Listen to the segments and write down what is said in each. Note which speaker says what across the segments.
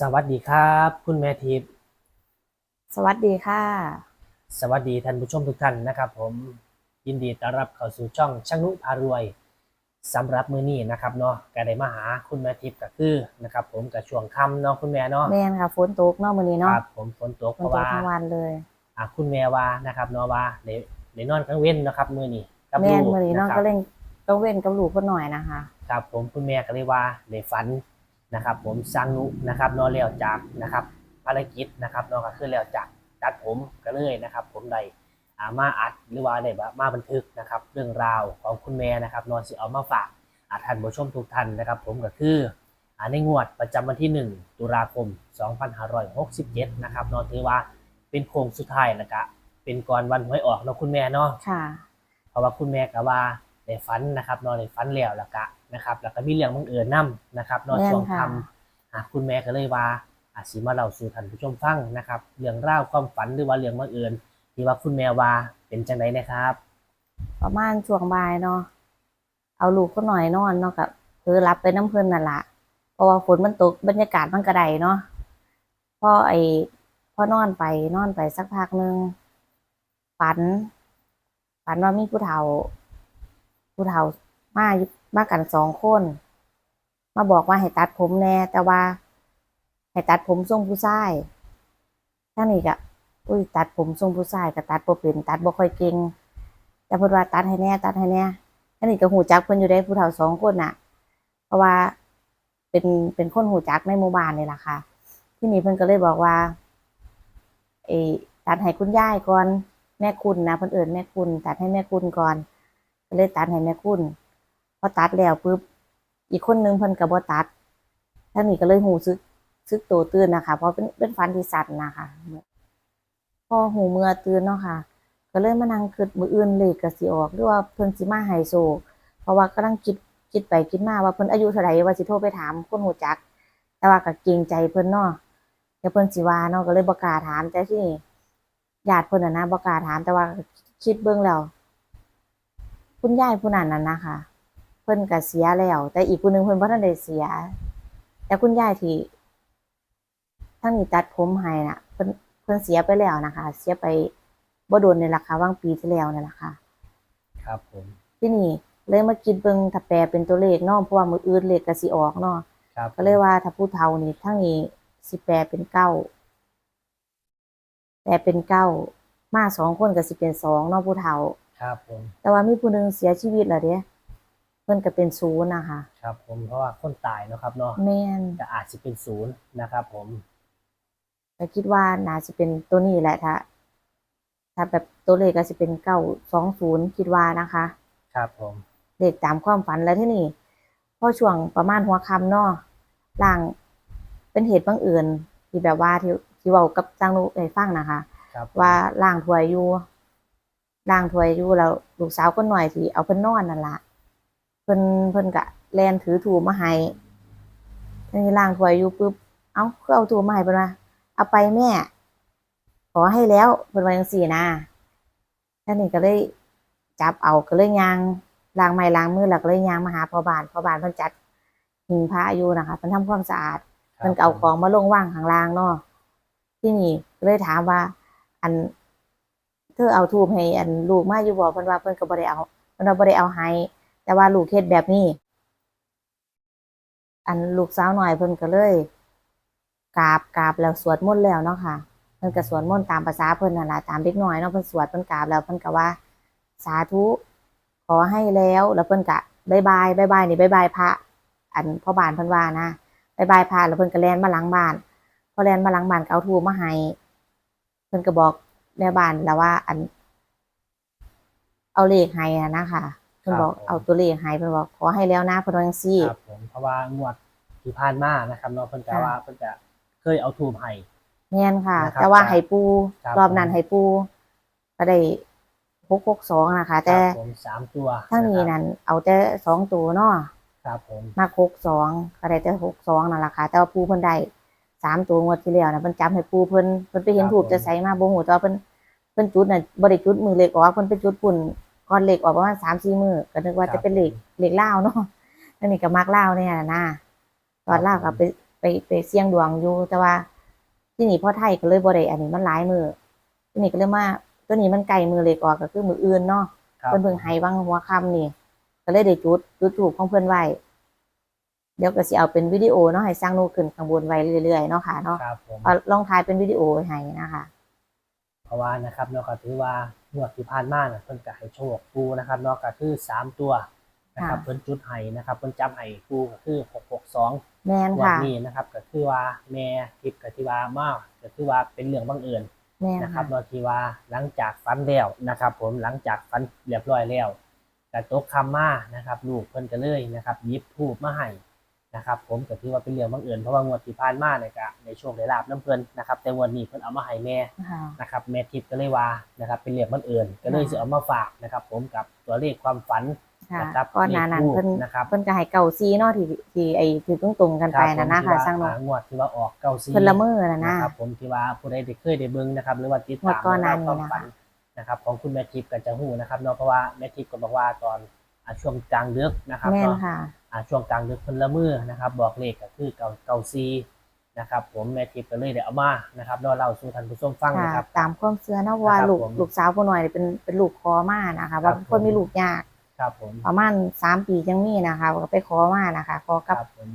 Speaker 1: สวัสดีครับ คุณแม่ทิพย์
Speaker 2: สวัสดีค่ะ
Speaker 1: สวัสดีท่านผู้ชมทุกท่านนะครับ ผมยินดีต้อนรับเข้าสู่ช่องช่างนุพารวยสำหรับมื้อนี้นะครับเนาะก็ได้มาหาคุณแม่ทิพย์ก็คือนะครับ ผมกับช่วงค่ำเนาะคุณแม่เนาะ
Speaker 2: แม่นค่ะฝนตกเนาะมื้อนี้
Speaker 1: ค
Speaker 2: เนาะ
Speaker 1: รับผมฝนตก
Speaker 2: ฝ
Speaker 1: เพ
Speaker 2: น
Speaker 1: ราะ
Speaker 2: ตก
Speaker 1: ว่า
Speaker 2: ทั้งวันเลย
Speaker 1: อ่าคุณแม่ว่านะครับเนาะว่าได้ได้นอนกลางเว้นนะครับมื้อนี้กับ
Speaker 2: แม่น
Speaker 1: ลูก
Speaker 2: มื้อนี้
Speaker 1: นะ
Speaker 2: เนาะ
Speaker 1: ครั
Speaker 2: ก็
Speaker 1: บ
Speaker 2: เล่นก็เว้นกับลูกคนหน่อยนะคะ
Speaker 1: ครับผมคุณแม่ก็เลยว่าได้ฝัน นะครับผมสร้างนุนะครับเนอแล้วจากนะครับภารกิจนะครับเนอก็คือแล้วจากตัดผมก็เลยนะครับ ผมได้อ่ามาอัดหรือว่าได้แบบมาบันทึกนะครับ เรื่องราวของคุณแม่นะครับเนอนสิเอามาฝากอาท่านผู้ชมทุกท่านนะครับ ผมก็คืออ่าในงวดประจำวันที่ 1 ตุลาคม 2567 นะครับเนอถือว่าเป็นโค้งสุดท้ายแล้วก็เป็นก่อนวันหวยออกเนาะคุณแม่เนาะ
Speaker 2: ค่ะ
Speaker 1: เพราะว่าคุณแม่ก็ว่า ได้ฝันนะครับนอนได้ฝันแล้วแล้วก็นะครับแล้วก็มีเรื่องบังเอิญนํนะครับนอน
Speaker 2: แม่น
Speaker 1: ช่วง
Speaker 2: ค่ะ
Speaker 1: ทำอะคุณแม่ก็เลยว่าอาสิมาเล่าสู่ท่านผู้ชมฟังนะครับ เรื่องราวความฝันหรือว่าเรื่องบังเอิญที่ว่าคุณแม่ว่าเป็นจังไดนะครับ
Speaker 2: ประมาณช่วงบ่ายเนาะเอาลูกคนหน่อยนอนเนาะกับคือรับไปน้ำเพิ่นนั่นละเพราะว่าฝนมันตกบรรยากาศมันกระไดเนาะพอไอ้พอนอนไปนอนไปสักพักหนึงฝัน ฝันว่ามีผู้เฒ่า ผู้เฒ่ามามากันสองคน มาบอกว่าให้ตัดผมแน่ แต่ว่าให้ตัดผมทรงผู้ชายท่างนี้ก็อุ้ยตัดผมทรงผู้ชายก็ตัดบ่เป็นตัดบ่ค่อยเก่งแต่เพิ่นว่าตัดให้แน่ ตัดให้แน่ท่างนี้ก็หูจักเพิ่นอยู่ได้ผู้เฒ่าสองคนน่ะ เพราะว่าเป็นเป็นคนหูจักในหมู่บ้านนี่แหละค่ะ ที่นี่เพิ่นก็เลยบอกว่าเออตัดให้คุณย่ายก่อนแม่คุณนะเพิ่นเอิ้นแม่คุณตัดให้แม่คุณก่อน ก็เลยตัดให้แม่คุณพอตัดแล้วปุ๊บอีกคนนึงเพิ่นก็บ่ตัดท่างนี้ก็เลยหูซึกซึกโตตื่นนะคะ เพราะเป็นเป็นฟันที่สัตว์นะคะพอหูเมื่อตื่นเนาะค่ะ ก็เลยมานั่งคิดมืออื่นเลขก็สิออกหรือว่าเพิ่นสิมาให้โซเพราะว่ากำลังคิดคิดไปคิดมาว่าเพิ่นอายุเท่าไหร่ว่าสิโทรไปถามคนหูจัก แต่ว่าก็เกรงใจเพิ่นเนาะเดี๋ยวเพิ่นสิว่าเนาะก็เลยบ่กล้าถามแต่ที่นี่ญาติเพิ่นน่ะนะบ่กล้าถามแต่ว่าคิดเบิ่งแล้ว คุณยายผู้นั้นน่ะนะคะ เพิ่นก็เสียแล้ว แต่อีกผู้หนึงเพิ่นบ่ทันได้เสีย แต่คุณยายที่ทั้งนี้ตัดผมให้น่ะ เพิ่นเพิ่นเสียไปแล้วนะคะ เสียไปบ่โดนนี่ล่ะค่ะวางปีที่แล้วนี่ล่ะค่ะ
Speaker 1: ครับผม
Speaker 2: ที่นี่เลยมาคิดเบิ่งถ้าแปลเป็นตัวเลขเนาะเพราะว่ามื้ออื่นเลขก็สิออกเนาะ
Speaker 1: ครับ
Speaker 2: ก็เลยว่าถ้าผู้เฒ่านี่ทั้งนี้สิแปลเป็นเก้าแปลเป็นเก้ามาสองคนก็สิเป็นสองเนาะผู้เฒ่า
Speaker 1: ครับผม
Speaker 2: แต่ว่ามีผู้หนึงเสียชีวิตแล้วเด้เพิ่นก็เป็นศูนย์นะคะ
Speaker 1: ครับ ผมเพราะว่าคนตายเนาะครับเนาะ
Speaker 2: แม่น
Speaker 1: จะอาจจะเป็นศูนย์นะครับ ผม
Speaker 2: ก็คิดว่าน่าจะเป็นตัวนี้แหละถ้าถ้าแบบตัวเลขก็จะเป็นเก้าสองศูนย์คิดว่านะคะ
Speaker 1: ครับผม
Speaker 2: เลขตามความฝันแล้วที่นี่พอช่วงประมาณหัวค่ำเนาะล่างเป็นเหตุบังเอิญที่แบบว่าที่ที่เว้ากับจ้างลูกให้ฟังนะคะ
Speaker 1: ครับผม
Speaker 2: ว่าล่างถวยอยู่ ล่างถวยอยู่แล้วลูกสาวคนหน่อยที่เอาเพิ่นนอนนั่นละเพิ่นเพิ่นกะแลนถือถูมาให้ทีนี้ล่างถวยอยู่ปุ๊บเอ้าคือเอาถูมาให้เพิ่นว่าเอาไปแม่ ขอให้แล้วเพิ่นว่าจังซี่นะท่านนี้ก็เลยจับเอาก็เลยยางล้างไม้ล้างมือแล้วก็เลยยางมาหาพ่อบ้านพ่อบ้านเพิ่นจัดหิ้งพระอยู่นะคะเพิ่นทำความสะอาด
Speaker 1: ครับ
Speaker 2: เพิ่นก็เอาของมาลงว่างข้างล่างเนาะที่นี่ก็เลยถามว่า อัน เธอเอาทูบให้อันลูกมาอยู่บ่เพิ่นว่าเพิ่นก็บ่ได้เอาเพิ่นว่าบ่ได้เอาให้แต่ว่าลูกเฮ็ดแบบนี้ อันลูกสาวหน่อยเพิ่นก็เลยกราบกราบแล้วสวดมนต์แล้วเนาะค่ะเพิ่นก็สวดมนต์ตามภาษาเพิ่นนั่นล่ะตามเด็กน้อยเนาะเพิ่นสวดเพิ่นกราบแล้วเพิ่นก็ว่า สาธุขอให้แล้วแล้วเพิ่นก็บายบายบายบายนี่บายบายพระ อันพ่อบ้านเพิ่นว่านะบายบายพระแล้วเพิ่นก็แล่นมาหลังบ้านพอแล่นมาหลังบ้านก็เอาทูบมาให้เพิ่นก็บอก แม่บ้านแล้วว่า อัน เอาเลขให้อะนะคะเพิ่นบอกเอาตัวเลขให้เพิ่นบอกขอให้แล้วนะเพิ่นว่าจังซี่
Speaker 1: ครับผมเพราะว่างวดที่ผ่านมานะครับเนาะเพิ่นจะ
Speaker 2: ค่ะ
Speaker 1: ว่าเพิ่นจะเคยเอาทูบให้
Speaker 2: แม่นค่ะ
Speaker 1: นะครับ
Speaker 2: แต่ว่าไห้ปู
Speaker 1: ครับ
Speaker 2: รอบนั้นไห้ปูก็ได้หกหกสองนะคะ แต่
Speaker 1: ครับผมสามตัว
Speaker 2: ทั้งนี้ะ
Speaker 1: ครับ
Speaker 2: นั้น เอาแต่สองตัวเนาะ
Speaker 1: ครับผม
Speaker 2: มาหกสองก็ได้แต่หกสองนั่นแหละค่ะแต่ว่าปูเพิ่นได้ สามตัวงวดที่แล้วนะเพิ่นจำให้ปูเพิ่นเพิ่นไปเห็นถูกจะใส่มาบ่ฮู้แต่ว่าเพิ่นเพิ่นจุดน่ะบ่ได้จุดมือเล็กออกเพิ่นไปจุดปุ่นก่อนเล็กออกประมาณ3-4มื้อก็นึกว่าจะเป็นเหล็กเหล็กลาวเนาะนั่นนี่ก็มักลาวเนี่ยนะตอนลาวก็ไปไปไปเสี่ยงดวงอยู่แต่ว่า ที่นี่พ่อไทยก็เลยบ่ได้อันนี้มันหลายมือที่นี่ก็เลยมาตัวนี้มันไกลมือเลยกออกก็คือมืออื่นเนาะ
Speaker 1: ครับ
Speaker 2: เพิ่นเพิ่งให้วางหัวค่ำนี่ ก็เลยได้จุดจุดถูกของเพิ่นไว้ เดี๋ยวก็สิเอาเป็นวิดีโอเนาะให้สร้างโนขึ้นข้างบนไว้เรื่อยๆเนาะค่ะเนาะ
Speaker 1: ครับผม
Speaker 2: เอาลองถ่ายเป็นวิดีโอไว้ให้นะคะ
Speaker 1: เพราะว่านะครับเนาะก็ถือว่างวดที่ผ่านมาน่ะเพิ่นก็ให้โชคปูนะครับเนาะก็คือสามตัวนะครับ
Speaker 2: ค่ะ
Speaker 1: เพิ่นจุดให้นะครับเพิ่นจับให้ปูก็คือหกหกสอง
Speaker 2: แม่น
Speaker 1: วัน
Speaker 2: ค่ะ
Speaker 1: นี้นะครับ ก็คือว่าแม่ทิพย์ก็ที่ว่ามาก็คือว่าเป็นเรื่องบังเอิญ
Speaker 2: แม่น
Speaker 1: นะครับ
Speaker 2: ค่ะ
Speaker 1: เนาะที่ว่าหลังจากฟันแล้วนะครับ ผมหลังจากฟันเรียบร้อยแล้วก็ตกคำมานะครับ ลูกเพิ่นก็เลยนะครับหยิบทูบมาให้ นะครับผมก็ถือว่าเป็นเรื่องบังเอิญเพราะว่างวดที่ผ่านมาเนี่ยก็ในช่วงได้ลาบน้ำเพิ่นนะครับแต่งวันนี้เพิ่นเอามาให้แม่
Speaker 2: ค่ะ
Speaker 1: นะครับแม่ทิพย์ก็เลยว่านะครับเป็นเรื่องบังเอิญก็เลย
Speaker 2: ค่ะ
Speaker 1: จะเอามาฝากนะครับ ผมกับตัวเลขความฝัน
Speaker 2: ค่ะ
Speaker 1: นะครับ
Speaker 2: ก่อนหน้านั้น
Speaker 1: เลขทูป
Speaker 2: เพิ่น
Speaker 1: นะครับ
Speaker 2: เพิ่นก็ให้เก่าซีเนาะที่ที่ไอ้ที่ตรงๆกันไปนะนะ
Speaker 1: ครั
Speaker 2: ค่ะ
Speaker 1: บผม
Speaker 2: สร้างโน
Speaker 1: ที่ว่งวดที่ว่าออกเก้าซี
Speaker 2: เพิ่นละเมอนะนะ
Speaker 1: นะ ครับผมที่ว่าผู้ใดได้เคยได้เบิ่งนะครับหรือว่าติด
Speaker 2: งว
Speaker 1: ตา
Speaker 2: ด
Speaker 1: ม
Speaker 2: ก่อนหน้านี้
Speaker 1: เรื่องราวความ
Speaker 2: นะคะ
Speaker 1: ฝันนะครับของคุณแม่ทิพย์ก็จะหู้นะครับเนาะเพราะว่าแม่ทิพย์ก็บอกว่าตอนอ่าช่วงกลางดึกนะครับ
Speaker 2: แม่น
Speaker 1: เนาะ
Speaker 2: ค่ะ
Speaker 1: อ่า ช่วงกลางดึกเพิ่นละเมือนะครับ บอกเลขก็คือเก้าเก้าซีนะครับ ผมแม่ทิพย์ก็เลยได้เอามานะครับเนาะเล่าสู่ท่านผู้ชมฟัง
Speaker 2: ค่ะ
Speaker 1: นะครับ
Speaker 2: ตามความเชื่อนะว่า
Speaker 1: นะครับ
Speaker 2: ลูก
Speaker 1: ผม
Speaker 2: ลูกสาวผู้น้อยนี่เป็นเป็นลูกคอมานะคะ
Speaker 1: ครั
Speaker 2: ว่า
Speaker 1: บ
Speaker 2: คน
Speaker 1: ผม
Speaker 2: มีลูกยาก
Speaker 1: ครับผม
Speaker 2: ประมาณสามปีจังมีนะคะก็ไปขอมานะคะขอ
Speaker 1: ค
Speaker 2: กับ
Speaker 1: รับผม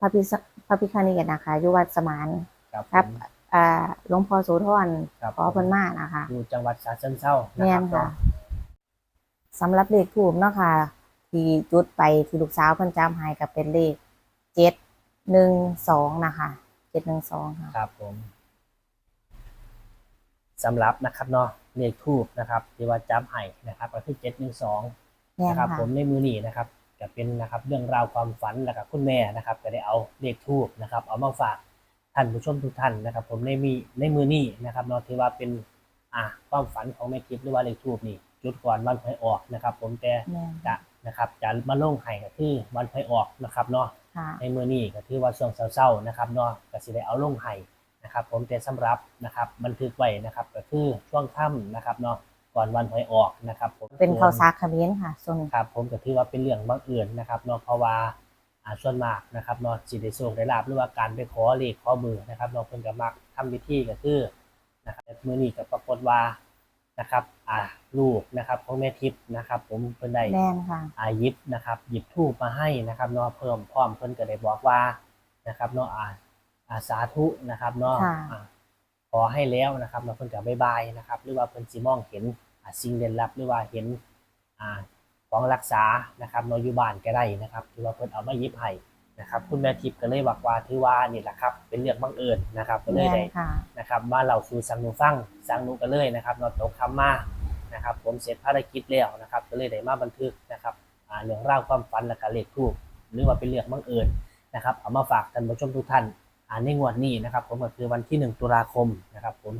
Speaker 2: พระพิสพระพิคเนตนะคะอยู่วัดสมาน
Speaker 1: ครับ
Speaker 2: ครับ
Speaker 1: ผม
Speaker 2: อ่าหลวงพ่อโสธร
Speaker 1: ครับ
Speaker 2: ขอเพิ่นมานะคะ
Speaker 1: อยู่จังหวัดฉะเชิงเทรานะ
Speaker 2: แม่
Speaker 1: ครับ
Speaker 2: นค่ะ
Speaker 1: เนาะ
Speaker 2: สำหรับเลขทูบเนาะค่ะ ที่จุดไปที่ลูกสาวเพิ่นจำให้ก็เป็นเลขเจ็ดหนึ่งสองนะคะเจ็ดหนึ่งสองค่ะ
Speaker 1: ครับผมสำหรับนะครับเนาะเลขทูบนะครับที่ว่าจับให้นะครับก็คือเจ็ดหนึ่งสอง
Speaker 2: แม่น
Speaker 1: นะครับ
Speaker 2: ค่ะ
Speaker 1: ผมในมือนี้นะครับจะเป็นนะครับเรื่องราวความฝันแล้วกับคุณแม่นะครับ ก็ได้เอาเลขทูบนะครับ เอามาฝากท่านผู้ชมทุกท่านนะครับ ผมในมีในมือนี้นะครับเนาะที่ว่าเป็นอ่าความฝันของแม่กิฟหรือว่าเลขทูบนี่จุดก่อนวันหวยออกนะครับ ผมแต่
Speaker 2: แม่น
Speaker 1: จะ นะครับจะมาลงให้ก็คือวันหวยออกนะครับเนาะ
Speaker 2: ค่ะ
Speaker 1: ในมือนี้ก็ถือว่าช่วงเศร้าๆนะครับเนาะก็สิได้เอาลงให้นะครับ ผมแต่สำหรับนะครับบันทึกไว้นะครับ ก็คือช่วงค่ำนะครับเนาะก่อนวันหวยออกนะครับผม
Speaker 2: เป็นข้าวสากเขมิ้นค่ะส่วน
Speaker 1: ครับ ผมก็ถือว่าเป็นเรื่องบังเอิญนะครับเนาะเพราะว่าอ่าส่วนมากนะครับเนาะสิได้โชคได้ลาบหรือว่าการไปขอเลขขอเบอร์นะครับเนาะเพิ่นก็มักทำพิธีก็คือนะครับมื้อนี้ก็ปรากฏว่า นะครับ อ่าลูกนะครับของแม่ทิพย์นะครับ ผมเพิ่นได้
Speaker 2: แม่นค่ะ
Speaker 1: อาหยิบนะครับ หยิบทูบมาให้นะครับเนาะเพิ่มพร้อมเพิ่นก็ได้บอกว่านะครับเนาะอ่าอาสาธุนะครับเนาะ
Speaker 2: ค่ะ
Speaker 1: อ่าขอให้แล้วนะครับเนาะเพิ่นก็บายบายนะครับ หรือว่าเพิ่นสิมองเห็นอ่าสิ่งเด่นลับหรือว่าเห็นอ่าของรักษานะครับเนาะอยู่บ้านก็ได้นะครับที่ว่าเพิ่นเอามาหยิบให้ นะครับคุณแม่ทิพย์ก็เลยบอกว่าถือว่านี่แหละครับ เป็นเรื่องบังเอิญนะครับก็เลย
Speaker 2: แม่น
Speaker 1: ได้
Speaker 2: ค่ะ
Speaker 1: นะครับมาเล่าสู่สังหนูฟังสังหนูกันเลยนะครับนอนตกคำมานะครับ ผมเสร็จภารกิจแล้วนะครับ ก็เลยได้มาบันทึกนะครับอ่าเรื่องราวความฝันและการเลขทูบหรือว่าเป็นเรื่องบังเอิญนะครับเอามาฝากท่านผู้ชมทุกท่านอ่าในงวดนี้นะครับ ผมก็คือวันที่ 1 ตุลาคมนะครับ ผม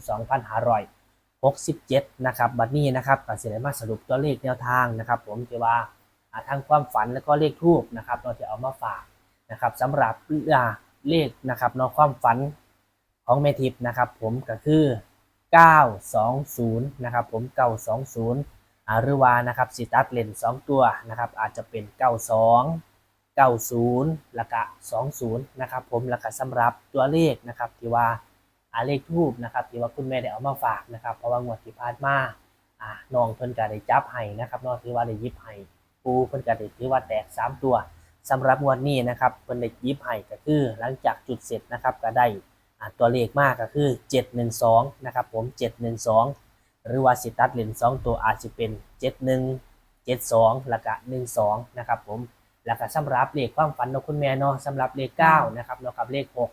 Speaker 1: 2567นะครับบัดนี้นะครับก็สิได้มาสรุปตัวเลขแนวทางนะครับ ผมที่ว่าอ่าทางความฝันแล้วก็เลขทูบนะครับเราจะเอามาฝาก นะครับสำหรับเลขนะครับเนาะความฝันของเมทิปนะครับผมก็คือ 920 นะครับผม920อาหรือว่านะครับสิตัดเลน2 ตัวนะครับอาจจะเป็น 92 90แล้วก็20 นะครับผมแล้วก็สำหรับตัวเลขนะครับที่ว่าอาเลขทูบนะครับที่ว่าคุณแม่ได้เอามาฝากนะครับ เพราะว่างวดที่ผ่านมาอ่าน้องเพิ่นก็ได้จับให้นะครับน้องถือว่าได้ยิบให้ปูเพิ่นก็ได้ถือว่าแตก 3 ตัว สำหรับงวดนี้นะครับเพิ่นได้ยิบให้ก็คือหลังจากจุดเสร็จนะครับก็ได้ตัวเลขมากก็คือ 712นะครับผม 712 หรือว่าสิตัดเลน2ตัวอาจจะเป็น 71 72แล้วก็12นะครับผมแล้วก็สำหรับเลขความฝันของคุณแม่เนาะสำหรับเลข9นะครับเนาะกับเลข6ก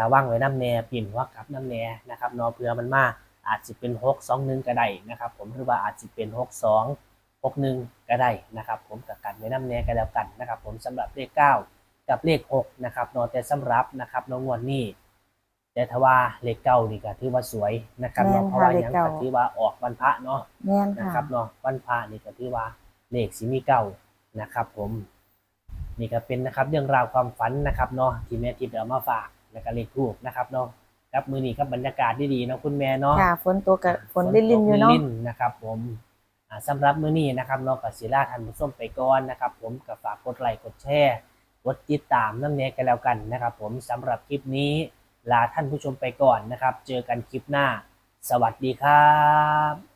Speaker 1: ระวังไว้น้ำแน่ปิ่นว่ากับน้ำแน่นะครับเนาะเพื่อมันมาอาจจะเป็น 6 2 1ก็ได้นะครับผมหรือว่าอาจจะเป็น 6 2 6 1ก็ได้นะครับ ผมกับกันไว้น้ำแน่ก็แล้วกันนะครับ ผมสำหรับเลข9กับเลข6นะครับเนาะแต่สำหรับนะครับเน้องงวดนี้แต่ถ้าว่าเลขเก้านี่ก็ถือว่าสวยนะครับ
Speaker 2: แม่
Speaker 1: เนาะ
Speaker 2: น
Speaker 1: เพราะว่า
Speaker 2: ค่ะ
Speaker 1: อย่าง
Speaker 2: เลขเก้า
Speaker 1: ก็ถือว่าออกวันพระเนาะ
Speaker 2: แม่น
Speaker 1: นะ
Speaker 2: ค่ะ
Speaker 1: ครับเนาะวันพระนี่ก็ถือว่าเลขสีมีเก้านะครับ ผมนี่ก็เป็นนะครับเรื่องราวความฝันนะครับเนาะที่แม่ทิพย์เอามาฝากแล้วก็เลขทูบนะครับเนาะกับมือนี้กับบรรยากาศดีๆเนาะคุณแม่เนาะ
Speaker 2: ค่ะฝนตัวกับฝนลิ่นๆอยู่เนาะ
Speaker 1: ฝตกๆนะครับ ผม อ่าสำหรับมื้อนี้นะครับเนาะกับศิลาท่านผู้ชมไปก่อนนะครับ ผมก็ฝากกดไลค์กดแชร์กดติดตามน้ำเนี้ยกันแล้วกันนะครับ ผมสำหรับคลิปนี้ลาท่านผู้ชมไปก่อนนะครับ เจอกันคลิปหน้า สวัสดีครับ